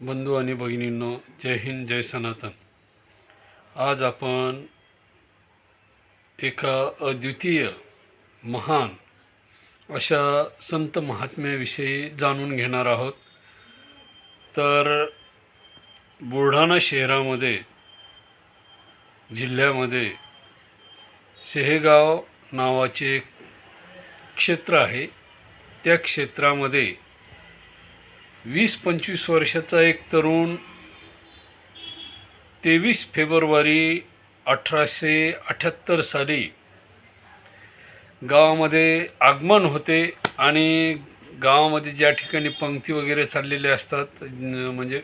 बंधू आणि भगिनींनो जय हिंद जय सनातन. आज आपण एका अद्वितीय महान अशा संत महात्म्याविषयी जाणून घेणार आहोत. तर बुलढाणा शहरामध्ये जिल्ह्यामध्ये शेहेगाव नावाचे एक क्षेत्र आहे. त्या क्षेत्रामध्ये वीस पंचवीस वर्षाचा एक तरुण तेवीस फेब्रुवारी अठराशे अठ्ठ्याहत्तर साली गावामध्ये आगमन होते आणि गावामध्ये ज्या ठिकाणी पंक्ती वगैरे चाललेल्या असतात म्हणजे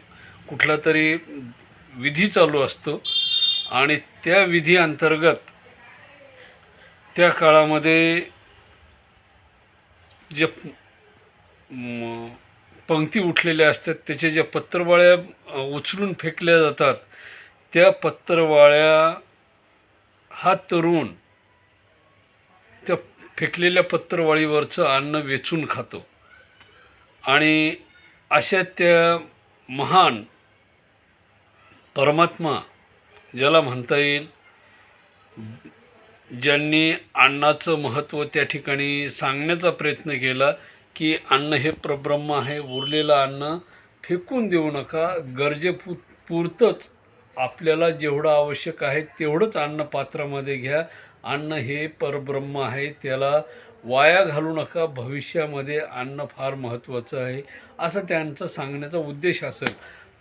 कुठला तरी विधी चालू असतो आणि त्या विधी अंतर्गत त्या काळामध्ये जे पंक्ती उठलेल्या असतात. त्याच्या ज्या पत्रवाळ्या उचलून फेकल्या जातात त्या पत्रवाळ्या हा तरुण त्या फेकलेल्या पत्रवाळीवरचं अन्न वेचून खातो. आणि अशा त्या महान परमात्मा ज्याला म्हणता येईल ज्यांनी अन्नाचं महत्त्व त्या ठिकाणी सांगण्याचा प्रयत्न केला की अन्न हे प्रब्रह्म आहे उरलेलं अन्न फेकून देऊ नका. गरजेपुर पुरतंच आपल्याला जेवढं आवश्यक आहे तेवढंच अन्न पात्रामध्ये घ्या. अन्न हे परब्रह्म आहे त्याला वाया घालू नका. भविष्यामध्ये अन्न फार महत्त्वाचं आहे असं त्यांचं सांगण्याचा उद्देश असेल.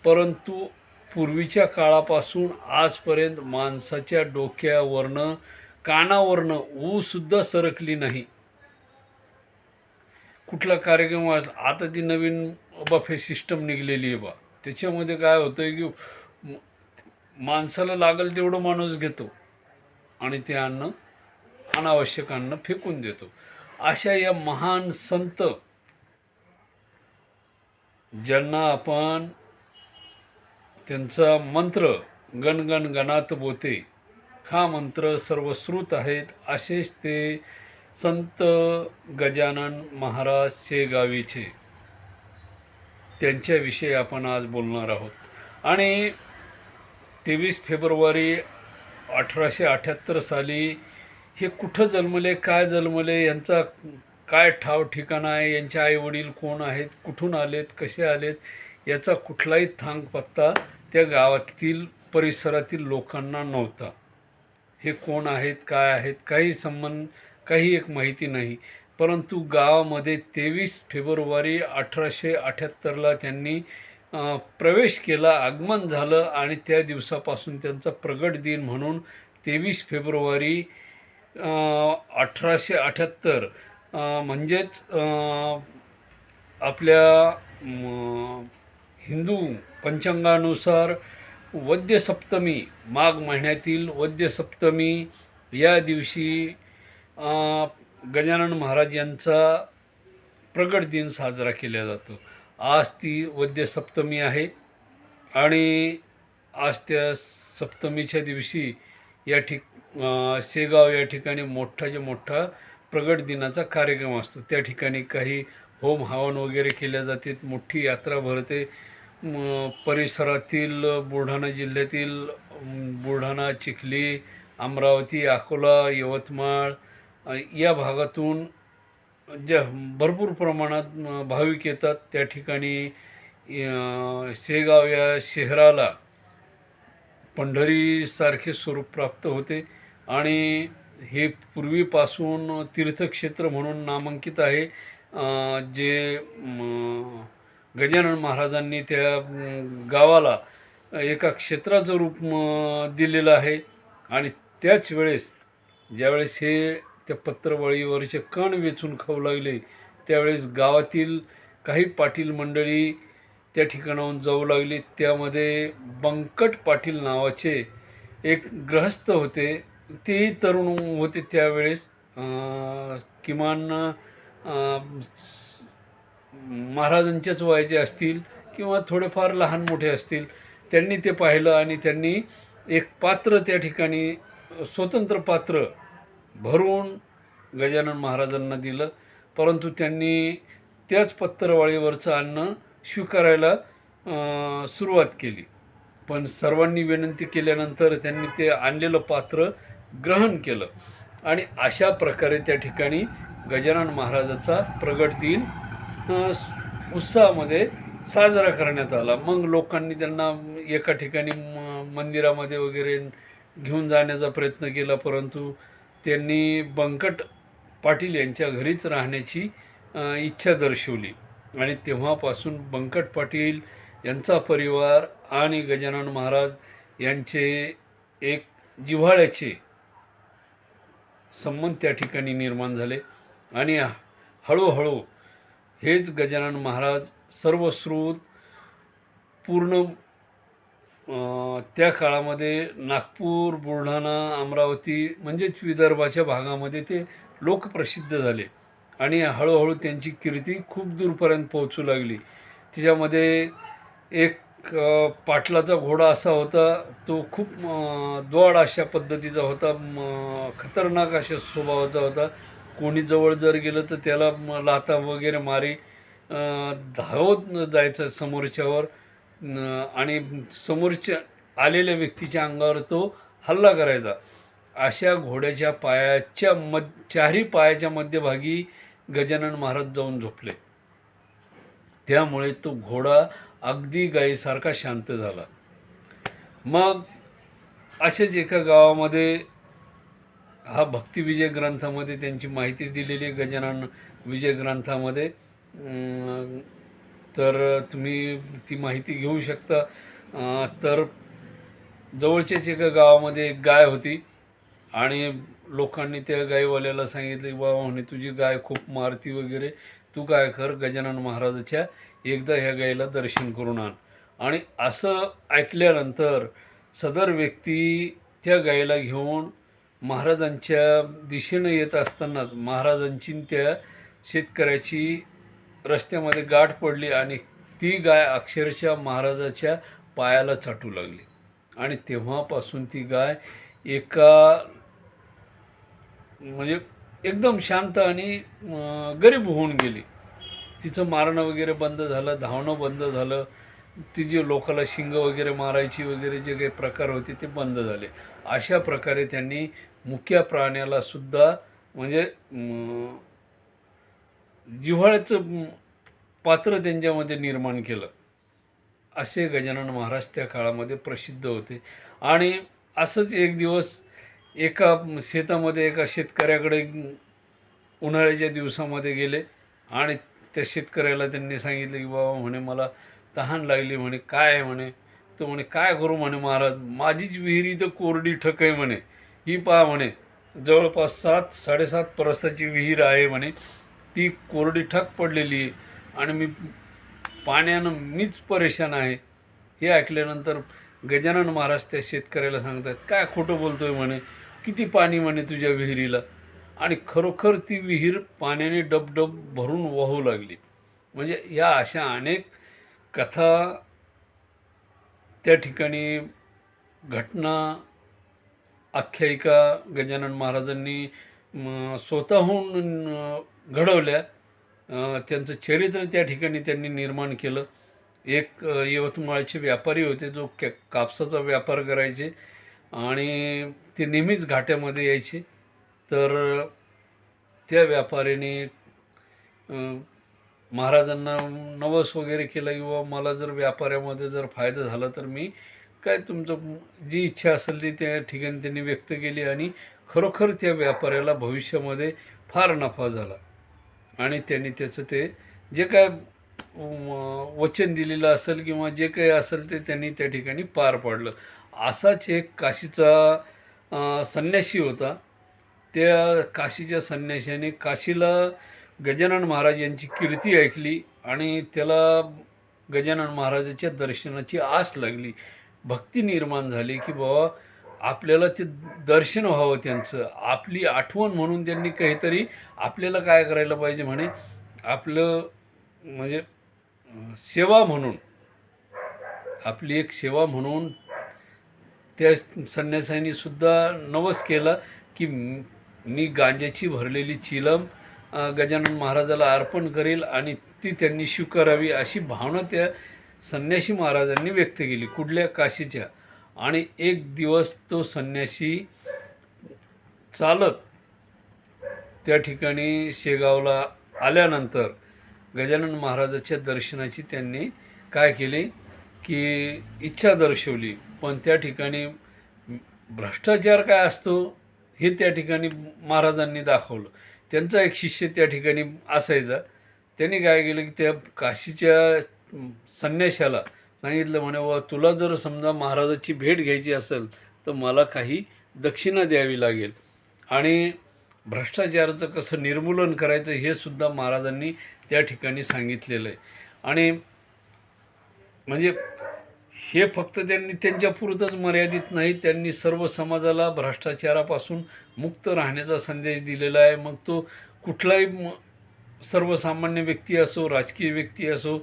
परंतु पूर्वीच्या काळापासून आजपर्यंत माणसाच्या डोक्यावरनं कानावरनं ऊसुद्धा सरकली नाही. कुठला कार्यक्रम आता ती नवीन बफे सिस्टम निघलेली आहे बा. त्याच्यामध्ये काय होतं आहे की माणसाला लागेल तेवढं माणूस घेतो आणि ते अन्न अनावश्यक अन्न फेकून देतो. अशा या महान संत ज्यांना आपण त्यांचा मंत्र गणगण गणात बोते हा मंत्र सर्वश्रुत आहेत असेच ते संत गजानन महाराज शेगावीचे त्यांच्याविषयी आपण आज बोलणार आहोत. आणि तेवीस फेब्रुवारी अठराशे अठ्ठ्याहत्तर साली हे कुठं जन्मले काय जन्मले यांचा काय ठाव ठिकाण आहे यांचे आईवडील कोण आहेत कुठून आलेत कसे आलेत याचा कुठलाही थांग पत्ता त्या गावातील परिसरातील लोकांना नव्हता. हे कोण आहेत काय आहेत काही संबंध काही एक माहिती नाही. परंतु गावामध्ये तेवीस फेब्रुवारी अठराशे अठ्ठ्याहत्तरला त्यांनी प्रवेश केला आगमन झालं आणि त्या दिवसापासून त्यांचा प्रगट दिन म्हणून तेवीस फेब्रुवारी अठराशे अठ्ठ्याहत्तर म्हणजेच आपल्या हिंदू पंचांगानुसार वद्यसप्तमी माघ महिन्यातील वद्यसप्तमी या दिवशी गजानन महाराज यांचा प्रगट दिन साजरा केला जातो. आज ती वद्यसप्तमी आहे आणि आज त्या सप्तमीच्या दिवशी या ठिक शेगाव या ठिकाणी मोठाच्या मोठा प्रगट दिनाचा कार्यक्रम असतो. त्या ठिकाणी काही होम हवन वगैरे केल्या जाते मोठी यात्रा भरते. परिसरातील बुलढाणा जिल्ह्यातील बुलढाणा चिखली अमरावती अकोला यवतमाळ या भागातून ज्या भरपूर प्रमाणात भाविक येतात त्या ठिकाणी शेगाव या शहराला पंढरीसारखे स्वरूप प्राप्त होते. आणि हे पूर्वीपासून तीर्थक्षेत्र म्हणून नामांकित आहे. जे गजानन महाराजांनी त्या गावाला एका क्षेत्राचं रूप दिलेलं आहे. आणि त्याच वेळेस ज्यावेळेस हे त्या पत्रवळीवरचे कण वेचून खाऊ लागले. त्यावेळेस गावातील काही पाटील मंडळी त्या ठिकाणाहून जाऊ लागली. त्यामध्ये बंकट पाटील नावाचे एक ग्रहस्थ होते. तेही तरुण होते त्यावेळेस. किमान महाराजांच्याच वयाचे असतील किंवा थोडेफार लहान मोठे असतील. त्यांनी ते पाहिलं आणि त्यांनी एक पात्र त्या ठिकाणी स्वतंत्र पात्र भरून गजानन महाराजांना दिलं. परंतु त्यांनी त्याच पत्रवाळीवरचं अन्न स्वीकारायला सुरुवात केली. पण सर्वांनी विनंती केल्यानंतर त्यांनी ते आणलेलं पात्र ग्रहण केलं. आणि अशा प्रकारे त्या ठिकाणी गजानन महाराजाचा प्रगट दिन उत्साहामध्ये साजरा करण्यात आला. मग लोकांनी त्यांना एका ठिकाणी म- मंदिरामध्ये वगैरे घेऊन जाण्याचा प्रयत्न केला. परंतु त्यांनी बंकट पाटील यांच्या घरीच राहण्याची इच्छा दर्शवली. आणि तेव्हापासून बंकट पाटील यांचा परिवार आणि गजानन महाराज यांचे एक जिव्हाळ्याचे संबंध त्या ठिकाणी निर्माण झाले. आणि हळूहळू हेच गजानन महाराज सर्वश्रुत पूर्ण त्या काळामध्ये नागपूर बुलढाणा अमरावती म्हणजेच विदर्भाच्या भागामध्ये ते लोकप्रसिद्ध झाले. आणि हळूहळू त्यांची कीर्ती खूप दूरपर्यंत पोहोचू लागली. त्याच्यामध्ये एक पाटलाचा घोडा असा होता तो खूप द्वाड अशा पद्धतीचा होता खतरनाक अशा स्वभावाचा होता. कोणी जवळ जर गेलं तर त्याला लाता वगैरे मारी धावत जायचं समोरच्यावर. आणि समोरच्या आलेल्या व्यक्तीच्या अंगावर तो हल्ला करायचा. अशा घोड्याच्या पायाच्या मध चारही पायाच्या मध्यभागी गजानन महाराज जाऊन झोपले. त्यामुळे तो घोडा अगदी गायीसारखा शांत झाला. मग असेच एका गावामध्ये हा भक्तिविजय ग्रंथामध्ये त्यांची माहिती दिलेली आहे गजानन विजय ग्रंथामध्ये. तर तुम्ही ती माहिती घेऊ शकता. तर जवळच्याच एका गावामध्ये एक गाय होती आणि लोकांनी त्या गायवाल्याला सांगितले बाबा म्हणे तुझी गाय खूप मारती वगैरे. तू काय कर गजानन महाराजाच्या एकदा ह्या गायीला दर्शन करून आण. आणि असं ऐकल्यानंतर सदर व्यक्ती त्या गायीला घेऊन महाराजांच्या दिशेनं येत असतानाच महाराजांची त्या शेतकऱ्याची रस्त्यामध्ये गाठ पडली आणि ती गाय अक्षरशः महाराजाच्या पायाला चाटू लागली. आणि तेव्हापासून ती गाय एका म्हणजे एकदम शांत आणि गरीब होऊन गेली. तिचं मारणं वगैरे बंद झालं धावणं बंद झालं. ती जी लोकाला शिंग वगैरे मारायची वगैरे जे काही प्रकार होते ते बंद झाले. अशा प्रकारे त्यांनी मुक्या प्राण्याला सुद्धा म्हणजे जिव्हाळ्याचं पात्र त्यांच्यामध्ये निर्माण केलं. असे गजानन महाराज त्या काळामध्ये प्रसिद्ध होते. आणि असंच एक दिवस एका शेतामध्ये एका शेतकऱ्याकडे उन्हाळ्याच्या दिवसामध्ये गेले आणि त्या शेतकऱ्याला त्यांनी सांगितलं की बाबा म्हणे मला तहान लागली म्हणे काय? आहे म्हणे तो म्हणे काय करू? म्हणे महाराज माझीच विहिरी तर कोरडी ठक आहे म्हणे ही पहा म्हणे जवळपास सात साडेसात परसाची विहीर आहे म्हणे ती कोरडी ठक पडलेली आहे. आणि मी पाण्यानं मीच परेशान आहे. हे ऐकल्यानंतर गजानन महाराज त्या शेतकऱ्याला सांगतात काय खोटं बोलतोय म्हणे? किती पाणी म्हणे तुझ्या विहिरीला? आणि खरोखर ती विहीर पाण्याने डबडब भरून वाहू लागली. म्हणजे या अशा अनेक कथा त्या ठिकाणी घटना आख्यायिका गजानन महाराजांनी स्वतःहून घडवल्या. त्यांचं चरित्र त्या ठिकाणी त्यांनी निर्माण केलं. एक यवतमाळचे व्यापारी होते जो कॅ कापसाचा व्यापार करायचे आणि ते नेहमीच घाट्यामध्ये यायचे. तर त्या व्यापाऱ्याने महाराजांना नवस वगैरे केलं किंवा मला जर व्यापाऱ्यामध्ये जर फायदा झाला तर मी काय तुमचं जी इच्छा असेल ती त्या ठिकाणी त्यांनी व्यक्त केली आणि खरोखर त्या व्यापाऱ्याला भविष्यामध्ये फार नफा झाला. आणि त्यांनी त्याचं ते जे काय वचन दिलेलं असेल किंवा जे काही असेल ते त्यांनी त्या ठिकाणी पार पाडलं. असाच एक काशीचा संन्यासी होता. त्या काशीच्या संन्याशाने काशीला गजानन महाराज यांची कीर्ती ऐकली आणि त्याला गजानन महाराजाच्या दर्शनाची आस लागली. भक्ती निर्माण झाली की बाबा आपल्याला ते दर्शन व्हावं त्यांचं. आपली आठवण म्हणून त्यांनी काहीतरी आपल्याला काय करायला पाहिजे म्हणे? आपलं म्हणजे सेवा म्हणून. आपली एक सेवा म्हणून त्या संन्यासांनी सुद्धा नवस केला की मी गांज्याची भरलेली चिलम गजानन महाराजाला अर्पण करेल आणि ती त्यांनी स्वीकारावी अशी भावना त्या संन्यासी महाराजांनी व्यक्त केली कुठल्या काशीच्या. आणि एक दिवस तो संन्यासी चालत त्या ठिकाणी शेगावला आल्यानंतर गजानन महाराजाच्या दर्शनाची त्यांनी काय केले? की इच्छा दर्शवली. पण त्या ठिकाणी भ्रष्टाचार काय असतो हे त्या ठिकाणी महाराजांनी दाखवलं. त्यांचा एक शिष्य त्या ठिकाणी असायचा. त्यांनी काय केलं की त्या काशीच्या संन्याशाला सांगितलं म्हणे वा तुला जर समजा महाराजाची भेट घ्यायची असेल तर मला काही दक्षिणा द्यावी लागेल. आणि भ्रष्टाचाराचं कसं निर्मूलन करायचं हे सुद्धा महाराजांनी त्या ठिकाणी सांगितलेलं आहे. आणि म्हणजे हे फक्त त्यांनी त्यांच्यापुरतंच मर्यादित नाही त्यांनी सर्व समाजाला भ्रष्टाचारापासून मुक्त राहण्याचा संदेश दिलेला आहे. मग तो कुठलाही सर्वसामान्य व्यक्ती असो राजकीय व्यक्ती असो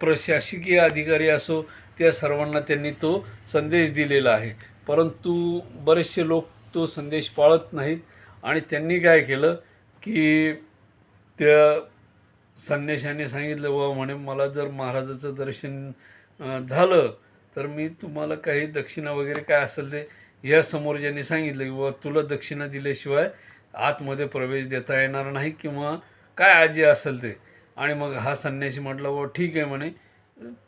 प्रशासकीय अधिकारी असो त्या सर्वांना त्यांनी तो संदेश दिलेला आहे. परंतु बरेचसे लोक तो संदेश पाळत नाहीत आणि त्यांनी काय केलं की त्या संन्याशाने सांगितलं वा म्हणे मला जर महाराजाचं दर्शन झालं तर मी तुम्हाला काही दक्षिणा वगैरे काय असेल ते या समोर ज्यांनी सांगितलं की बाबा तुला दक्षिणा दिल्याशिवाय आतमध्ये प्रवेश देता येणार नाही किंवा काय आजी असेल ते आणि मग हा संन्याशी म्हटला व ठीक आहे म्हणे.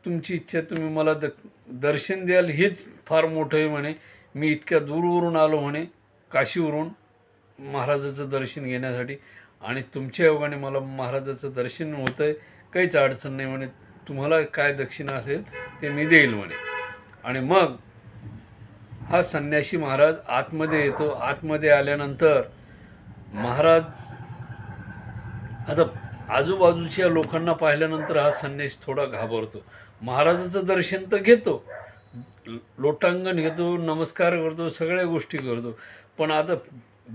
तुमची इच्छा तुम्ही मला द दर्शन द्याल हेच फार मोठं आहे म्हणे. मी इतक्या दूरवरून आलो म्हणे काशीवरून महाराजाचं दर्शन घेण्यासाठी. आणि तुमच्या योगाने मला महाराजाचं दर्शन होतं आहे काहीच अडचण नाही म्हणे. तुम्हाला काय दक्षिणा असेल ते मी देईल म्हणे. आणि मग हा संन्यासी महाराज आतमध्ये येतो. आतमध्ये आल्यानंतर महाराज आता आजूबाजूच्या लोकांना पाहिल्यानंतर हा संन्यास थोडा घाबरतो. महाराजाचं दर्शन तर घेतो. लोटांगण घेतो नमस्कार करतो सगळ्या गोष्टी करतो. पण आता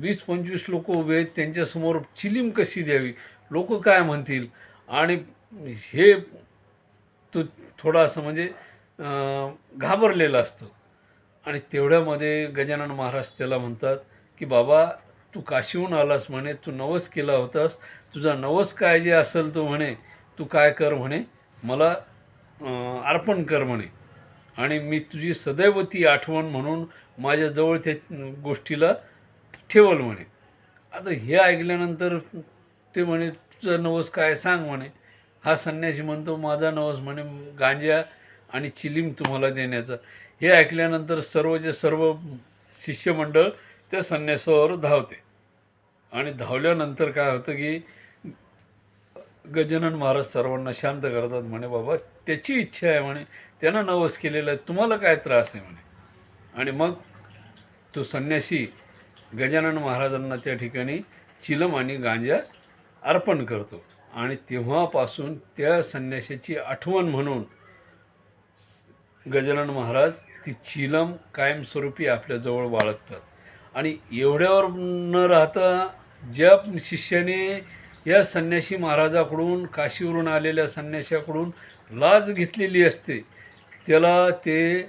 वीस पंचवीस लोक उभे आहेत त्यांच्यासमोर चिलीम कशी द्यावी? लोक काय म्हणतील? आणि हे तो थोडा असं म्हणजे घाबरलेला असतो. आणि तेवढ्यामध्ये गजानन महाराज त्याला म्हणतात की बाबा तू काशीहून आलास म्हणे तू नवस केला होतास तुझा नवस काय जे असेल तो म्हणे तू काय कर म्हणे मला अर्पण कर म्हणे. आणि मी तुझी सदैव ती आठवण म्हणून माझ्याजवळ त्या गोष्टीला ठेवल म्हणे. आता हे ऐकल्यानंतर ते म्हणे तुझा नवस काय सांग म्हणे. हा संन्यासी म्हणतो माझा नवस म्हणे गांजा आणि चिलीम तुम्हाला देण्याचा. हे ऐकल्यानंतर सर्व जे सर्व शिष्यमंडळ त्या संन्यासावर धावते. आणि धावल्यानंतर काय होतं की गजानन महाराज सर्वांना शांत करतात म्हणे बाबा त्याची इच्छा आहे म्हणे त्यानं नवस केलेला आहे तुम्हाला काय त्रास आहे म्हणे. आणि मग तो संन्यासी गजानन महाराजांना त्या ठिकाणी चिलम आणि गांजा अर्पण करतो. आणि तेव्हापासून त्या संन्याशाची आठवण म्हणून गजानन महाराज ती चिलम कायमस्वरूपी आपल्याजवळ बाळगतात. आणि एवढ्यावर न राहता ज्या शिष्याने या संन्यासी महाराजाकडून काशीवरून आलेल्या संन्याशाकडून लाज घेतलेली असते. त्याला ते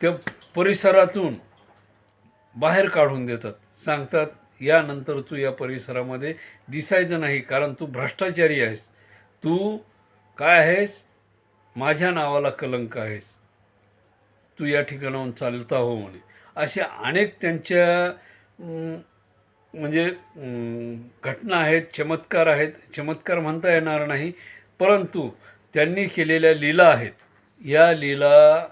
त्या परिसरातून बाहेर काढून देतात. सांगतात यानंतर तू या परिसरामध्ये दिसायचं नाही कारण तू भ्रष्टाचारी आहेस. तू काय आहेस? माझ्या नावाला कलंक आहेस. तू या ठिकाणाहून चालता हो म्हणे. अशा अनेक त्यांच्या म्हणजे घटना आहेत चमत्कार आहेत. चमत्कार म्हणता येणार नाही. परंतु त्यांनी केलेल्या लीला आहेत. या लीला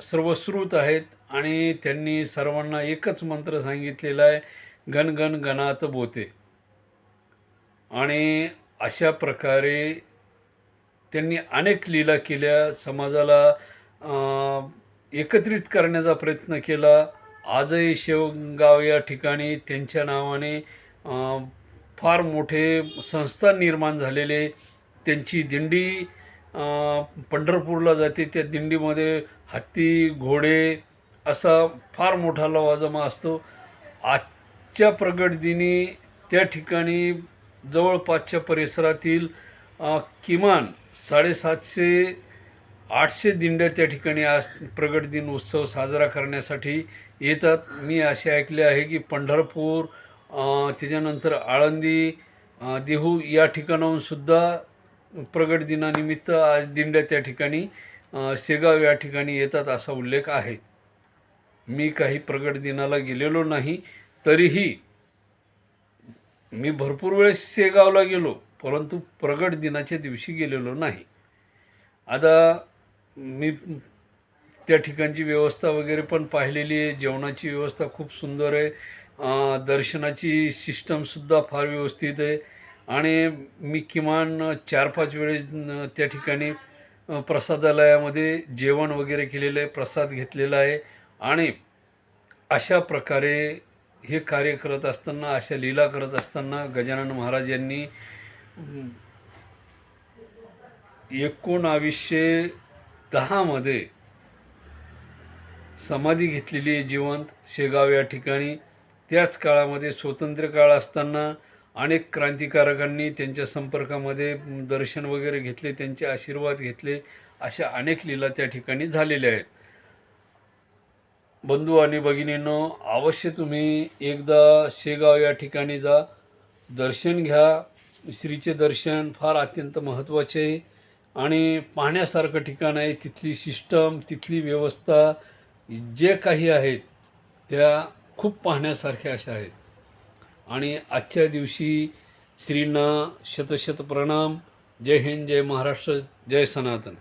सर्वश्रुत आहेत आणि त्यांनी सर्वांना एकच मंत्र सांगितलेला आहे गणगण गणात बोते. आणि अशा प्रकारे त्यांनी अनेक लीला केल्या. समाजाला एकत्रित करण्याचा प्रयत्न केला. आजही शेवगाव या ठिकाणी त्यांच्या नावाने फार मोठे संस्था निर्माण झालेले. त्यांची दिंडी पंढरपूरला जाते. त्या दिंडीमध्ये हत्ती घोडे असा फार मोठा लवाजमा असतो. आजच्या प्रगट दिनी त्या ठिकाणी जवळपासच्या परिसरातील किमान साडेसातशे आठशे दिंड्या त्या ठिकाणी आज प्रगट दिन उत्सव साजरा करण्यासाठी येतात. मी असे ऐकले आहे की पंढरपूर त्याच्यानंतर आळंदी देहू या ठिकाणाहून सुद्धा प्रगट दिनानिमित्त आज दिंड्या त्या ठिकाणी शेगाव या ठिकाणी येतात असा उल्लेख आहे. मी काही प्रगट दिनाला गेलेलो नाही तरीही मी भरपूर वेळेस शेगावला गेलो परंतु प्रगट दिनाच्या दिवशी गेलेलो नाही. आता मी त्या ठिकाणची व्यवस्था वगैरे पण पाहिलेली आहे. जेवणाची व्यवस्था खूप सुंदर आहे. दर्शनाची सिस्टमसुद्धा फार व्यवस्थित आहे. आणि मी किमान चार पाच वेळेस त्या ठिकाणी प्रसादालयामध्ये जेवण वगैरे केलेलं आहे प्रसाद घेतलेला आहे. आणि अशा प्रकारे हे कार्य करत असताना अशा लीला करत असताना गजानन महाराज यांनी एकोणावीसशे दहामध्ये समाधी घेतलेली आहे जिवंत शेगाव या ठिकाणी. त्याच काळामध्ये स्वतंत्र काळ असताना अनेक क्रांतिकारकांनी त्यांच्या संपर्कामध्ये दर्शन वगैरे घेतले त्यांचे आशीर्वाद घेतले अशा अनेक लीला त्या ठिकाणी झालेल्या आहेत. बंधू आणि भगिनींनो अवश्य तुम्ही एकदा शेगाव या ठिकाणी जा. दर्शन घ्या. श्रीचे दर्शन फार अत्यंत महत्त्वाचे आहे. आणि पाहण्यासारखं ठिकाण आहे तिथली सिस्टम तिथली व्यवस्था जे काही आहेत त्या खूप पाहण्यासारख्या अशा आहेत. आणि आजच्या दिवशी श्रींना शतशत प्रणाम. जय हिंद जय महाराष्ट्र जय सनातन.